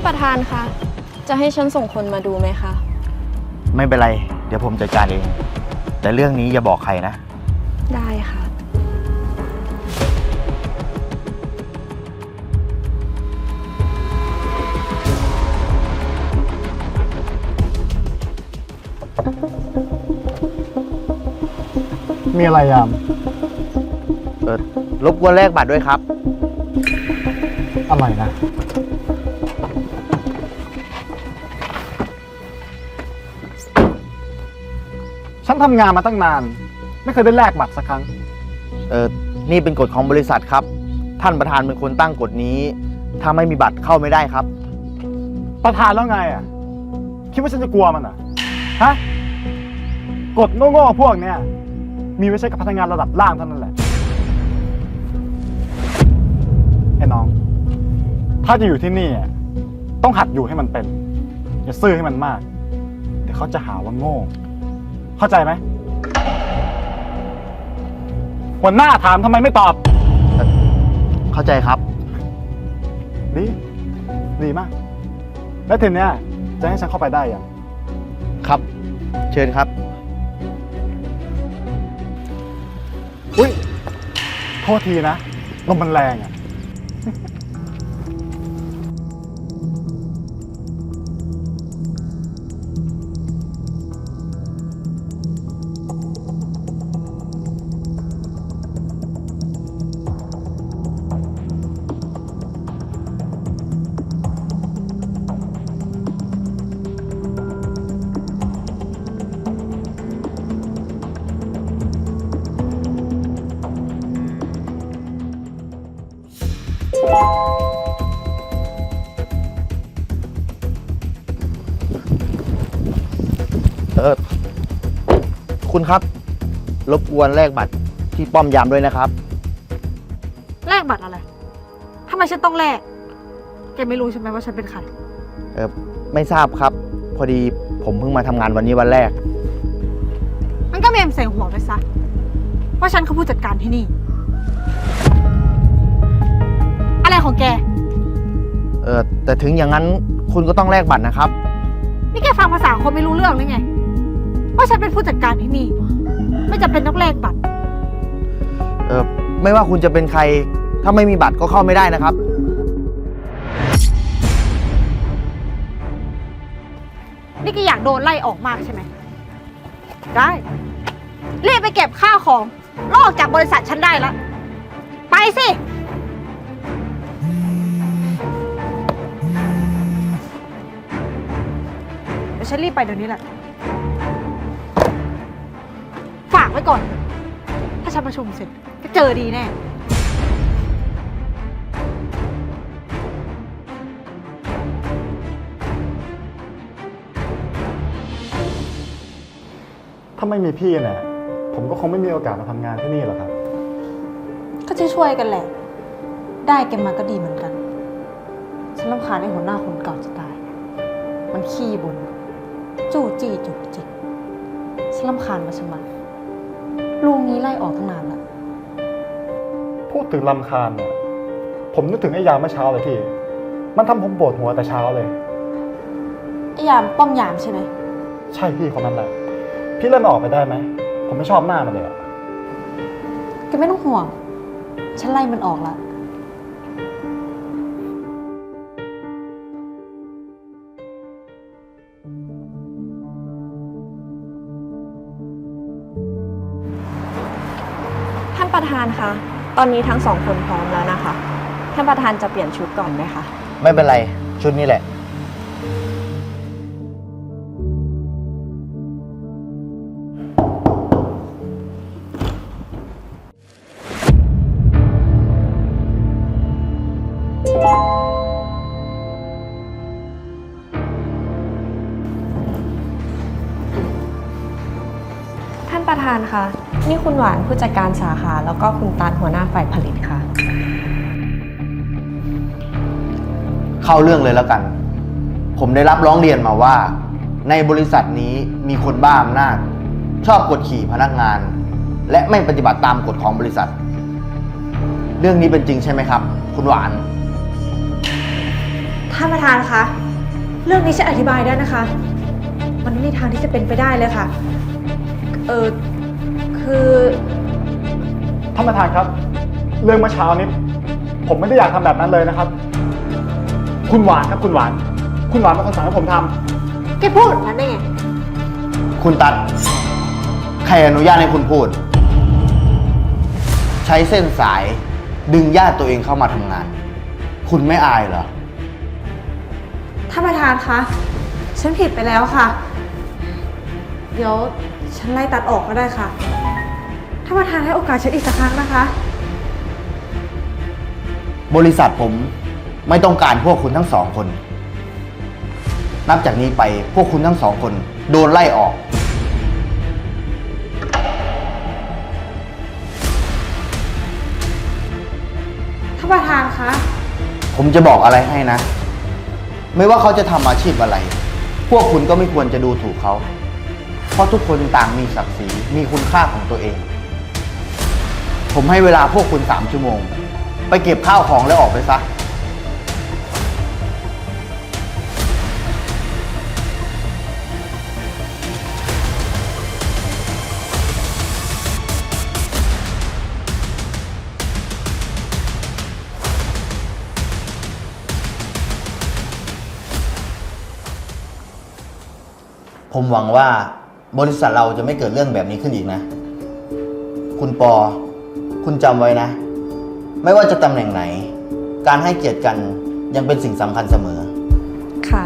านประธานคะจะให้ฉันส่งคนมาดูไหมคะ ไม่เป็นไร เดี๋ยวผมจัดการเอง แต่เรื่องนี้อย่าบอกใครนะ ได้ค่ะ มีอะไรยาม เออรบกวนแลกบัตรด้วยครับ อะไรนะ ทำงานมาตั้งนาน ไม่เคยได้แลกบัตรสักครั้ง เออนี่เป็นกฎของบริษัทครับ ท่านประธานเป็นคนตั้งกฎนี้ ถ้าไม่มีบัตรเข้าไม่ได้ครับ ประธานแล้วไงอะ คิดว่าฉันจะกลัวมันอะ ฮะ กฎโง่ๆพวกเนี้ยมีไว้ใช้กับพนักงานระดับล่างเท่านั้นแหละ ไอ้น้อง ถ้าจะอยู่ที่นี่อะต้องหัดอยู่ให้มันเป็น อย่าซื่อให้มันมาก เดี๋ยวเขาจะหาว่าโง่ เข้าใจไหมหัวหน้าถามทำไมไม่ตอบ เข้าใจครับ ดีดีมาก แล้วทีเนี้ยจะให้ฉันเข้าไปได้ยังครับ เชิญครับ อุ้ยโทษทีนะลมมันแรงอะ ออคุณครับ รบกวนแลกบัตรที่ป้อมยามด้วยนะครับ แลกบัตรอะไรทำไมฉันต้องแลก แกไม่รู้ใช่ไหมว่าฉันเป็นใคร เออไม่ทราบครับ พอดีผมเพิ่งมาทำงานวันนี้วันแรก มันก็เมมใส่หัวไปซะ ว่าฉันคือผู้จัดการที่นี่ อะไรของแก เออแต่ถึงอย่างนั้นคุณก็ต้องแลกบัตรนะครับ นี่แกฟังภาษาคนไม่รู้เรื่องหรือไง ว่าฉันเป็นผู้จัดการที่นี่ ไม่จำเป็นต้องแลกบัตร เออไม่ว่าคุณจะเป็นใคร ถ้าไม่มีบัตรก็เข้าไม่ได้นะครับ นี่แก็อยากโดนไล่ออกมากใช่ไหม ได้ รีบไปเก็บข้าวของลอกจากบริษัทฉันได้แล้วไปสิ เดี๋ยวฉันรีบไปเดี๋ยวนี้แหละากไว้ก่อน ถ้าฉันประชุมเสร็จก็เจอดีแน่ ถ้าไม่มีพี่เนี่ยผมก็คงไม่มีโอกาสมาทำงานที่นี่หรอกครับ ก็จะช่วยกันแหละ ได้แกมาก็ดีเหมือนกัน ฉันรำคาญไอ้หัวหน้าคนเก่าจะตาย มันขี้บนจู้จี้จุกจิกฉันรำคาญมาชะมัด ลุงนี้ไล่ออกตั้งนานละพูดถึงลำคาญเนี่ยผมนึกถึงไอ้ยามเมื่อเช้าเลยพี่ มันทำผมปวดหัวแต่เช้าเลย ไอ้ยามป้อมยามใช่ไหม ใช่พี่คนนั้นแหละ พี่เล่นออกไปได้ไหม ผมไม่ชอบหน้ามันเลยอะแกไม่ต้องห่วง ฉันไล่มันออกละานประธานคะ ตอนนี้ทั้งสองคนพร้อมแล้วนะคะ ท่านประธานจะเปลี่ยนชุดก่อนไหมคะ ไม่เป็นไร ชุดนี้แหละ ท่านประธานคะ นี่คุณหวานผู้จัดการสาขา แล้วก็คุณตาลหัวหน้าฝ่ายผลิตค่ะ เข้าเรื่องเลยแล้วกัน ผมได้รับร้องเรียนมาว่า ในบริษัทนี้มีคนบ้าอำนาจ ชอบกดขี่พนักงาน และไม่ปฏิบัติตามกฎของบริษัท เรื่องนี้เป็นจริงใช่ไหมครับ คุณหวาน ท่านประธานคะ เรื่องนี้ฉันอธิบายได้นะคะ มันไม่มีทางที่จะเป็นไปได้เลยค่ะ เออ คือท่านประธานครับ เรื่องเมื่อเช้านี้ ผมไม่ได้อยากทำแบบนั้นเลยนะครับ คุณหวานครับคุณหวาน คุณหวานเป็นคนสั่งให้ผมทำแกพูดแบบนั้นได้ไง คุณตัด ใครอนุญาตให้คุณพูด ใช้เส้นสายดึงญาติตัวเองเข้ามาทำงาน คุณไม่อายเหรอ ท่านประธานคะ ฉันผิดไปแล้วค่ะ เดี๋ยวฉันไล่ตัดออกก็ได้ค่ะ ท่านประธานให้โอกาสฉันอีกสักครั้งนะคะ บริษัทผมไม่ต้องการพวกคุณทั้งสองคน นับจากนี้ไปพวกคุณทั้งสองคน โดนไล่ออก ท่านประธานคะ ผมจะบอกอะไรให้นะ ไม่ว่าเขาจะทำอาชีพอะไร พวกคุณก็ไม่ควรจะดูถูกเขา เพราะทุกคนต่างมีศักดิ์ศรีมีคุณค่าของตัวเอง ผมให้เวลาพวกคุณสามชั่วโมง ไปเก็บข้าวของแล้วออกไปซะ ผมหวังว่าบริษัทเราจะไม่เกิดเรื่องแบบนี้ขึ้นอีกนะ คุณปอ คุณจำไว้นะ ไม่ว่าจะตำแหน่งไหน การให้เกียรติกันยังเป็นสิ่งสำคัญเสมอ ค่ะ